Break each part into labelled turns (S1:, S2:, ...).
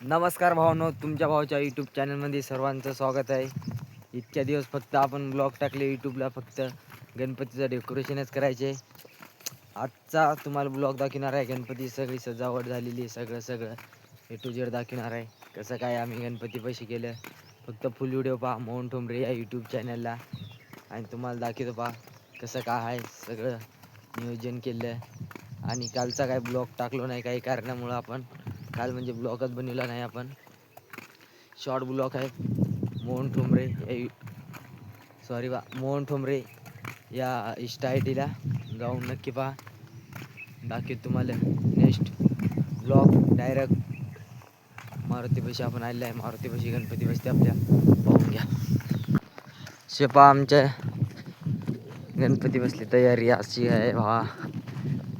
S1: नमस्कार भावानो तुमच्या भावाच्या यूट्यूब चॅनलमध्ये सर्वांचं स्वागत आहे. इतक्या दिवस फक्त आपण ब्लॉग टाकले यूट्यूबला फक्त गणपतीचं डेकोरेशनच करायचे. आजचा तुम्हाला ब्लॉग दाखवणार आहे. गणपती सगळी सजावट झालेली आहे सगळं सगळं. ए टू जेड दाखवणार आहे. कसं काय आम्ही गणपती पैसे केलं? फक्त फुल व्हिडिओ पहा. मोहन ठोंबरे या यूट्यूब चॅनलला आणि तुम्हाला दाखवतो पहा कसं काय आहे सगळं नियोजन केलं. आणि कालचा काय ब्लॉग टाकलो नाही काही कारणामुळं आपण काल म्हणजे ब्लॉगच बनवला नाही आपण. शॉर्ट ब्लॉग आहे. मोहन ठोंबरे या सॉरी बा मोहन ठोंबरे या इन्स्टा आय डीला. जाऊन नक्की पहा. बाकी तुम्हाला नेक्स्ट ब्लॉग डायरेक्ट मारुतीपाशी आपण आलेलं आहे. मारुतीपाशी गणपती बसते आपल्या पाहून घ्या. शेपा आमच्या गणपती बसली तयारी अशी आहे. वा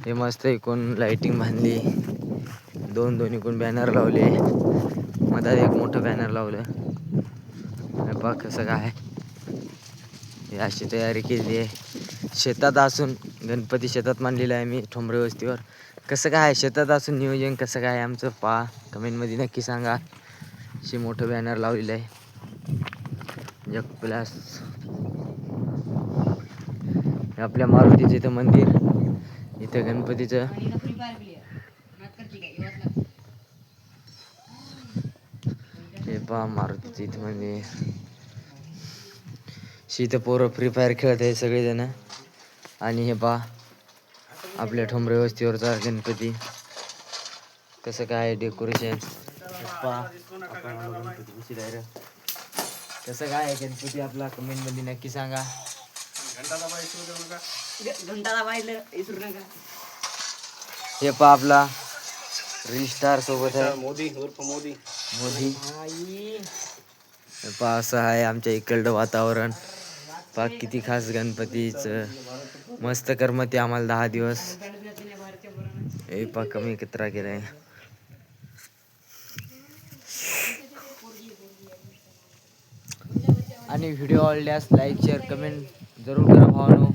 S1: हे मस्त एकूण लाईटिंग बांधली. दोन दोन इकडून बॅनर लावले. मधात एक मोठं बॅनर लावलं. बघ कसं काय. हे अशी तयारी केली आहे. शेतात असून गणपती शेतात मांडलेला आहे मी ठोंबरे वस्तीवर. कसं काय शेतात असून नियोजन कसं काय आमचं? पहा कमेंटमध्ये नक्की सांगा. असे मोठं बॅनर लावलेलं आहे. जग प्लस आपल्या मारुतीचं इथं मंदिर. इथं गणपतीचं. हे पहा मारुतीचं इथं मंदिर शीत पोरं फ्री फायर खेळत आहे सगळेजण. आणि हे पहा आपल्या ठोंबरे वस्तीवरचा गणपती. कसं काय डेकोरेशन पहा. कसं काय आहे गणपती आपला? कमेंटमध्ये नक्की सांगा.
S2: घंटाला
S1: हे पहा आपला रिस्टार सोबत आहे.
S3: मोदी उर्फ मोदी.
S1: मोदी. पहा असं आहे आमच्या इकडलं वातावरण. पहा किती खास गणपतीचं. मस्त करमते आम्हाला दहा दिवस. हे पहा कमी कचरा केलाय. आणि व्हिडिओ आवडल्यास लाईक शेअर कमेंट जरूर करा भावानो.